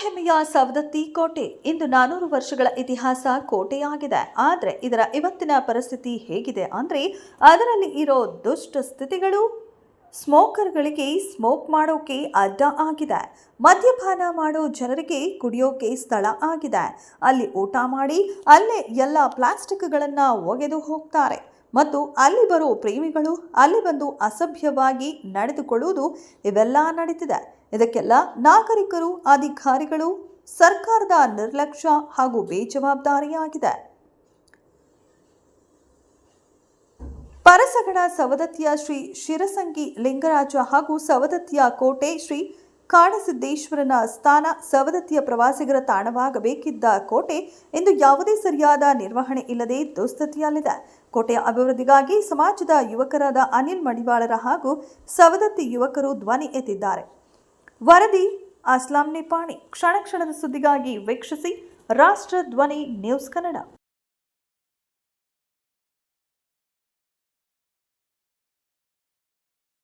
ಹೆಮ್ಮೆಯ ಸವದತ್ತಿ ಕೋಟೆ ಇಂದು ನಾನೂರು ವರ್ಷಗಳ ಇತಿಹಾಸ ಕೋಟೆಯಾಗಿದೆ. ಆದರೆ ಇದರ ಇವತ್ತಿನ ಪರಿಸ್ಥಿತಿ ಹೇಗಿದೆ ಅಂದರೆ ಅದರಲ್ಲಿ ಇರೋ ದುಷ್ಟ ಸ್ಥಿತಿಗಳು, ಸ್ಮೋಕರ್ಗಳಿಗೆ ಸ್ಮೋಕ್ ಮಾಡೋಕೆ ಅಡ್ಡ ಆಗಿದೆ. ಮದ್ಯಪಾನ ಮಾಡೋ ಜನರಿಗೆ ಕುಡಿಯೋಕೆ ಸ್ಥಳ ಆಗಿದೆ. ಅಲ್ಲಿ ಊಟ ಮಾಡಿ ಅಲ್ಲೇ ಎಲ್ಲ ಪ್ಲಾಸ್ಟಿಕ್ಗಳನ್ನು ಒಗೆದು ಹೋಗ್ತಾರೆ. ಮತ್ತು ಅಲ್ಲಿ ಬರೋ ಪ್ರೇಮಿಗಳು, ಅಲ್ಲಿ ಬಂದು ಅಸಭ್ಯವಾಗಿ ನಡೆದುಕೊಳ್ಳುವುದು ಇವೆಲ್ಲ ನಡೀತಿದೆ. ಇದಕ್ಕೆಲ್ಲ ನಾಗರಿಕರು, ಅಧಿಕಾರಿಗಳು, ಸರ್ಕಾರದ ನಿರ್ಲಕ್ಷ್ಯ ಹಾಗೂ ಬೇಜವಾಬ್ದಾರಿಯಾಗಿದೆ. ಪರಸಗಡ ಸವದತ್ತಿಯ ಶ್ರೀ ಶಿರಸಂಗಿ ಲಿಂಗರಾಜ ಹಾಗೂ ಸವದತ್ತಿಯ ಕೋಟೆ ಶ್ರೀ ಕಾಡಸಿದ್ದೇಶ್ವರನ ಸ್ಥಾನ ಸವದತ್ತಿಯ ಪ್ರವಾಸಿಗರ ತಾಣವಾಗಬೇಕಿದ್ದ ಕೋಟೆ ಇಂದು ಯಾವುದೇ ಸರಿಯಾದ ನಿರ್ವಹಣೆ ಇಲ್ಲದೆ ದುಸ್ಥಿತಿಯಲ್ಲಿದೆ. ಕೋಟೆಯ ಅಭಿವೃದ್ಧಿಗಾಗಿ ಸಮಾಜದ ಯುವಕರಾದ ಅನಿಲ್ ಮಡಿವಾಳರ ಹಾಗೂ ಸವದತ್ತಿ ಯುವಕರು ಧ್ವನಿ ಎತ್ತಿದ್ದಾರೆ. ವರದಿ, ಅಸ್ಲಾಂ ನಿಪಾಣಿ ಕ್ಷಣ ಕ್ಷಣದ ಸುದ್ದಿಗಾಗಿ ವೀಕ್ಷಿಸಿ ರಾಷ್ಟ್ರ ಧ್ವನಿ ನ್ಯೂಸ್ ಕನ್ನಡ.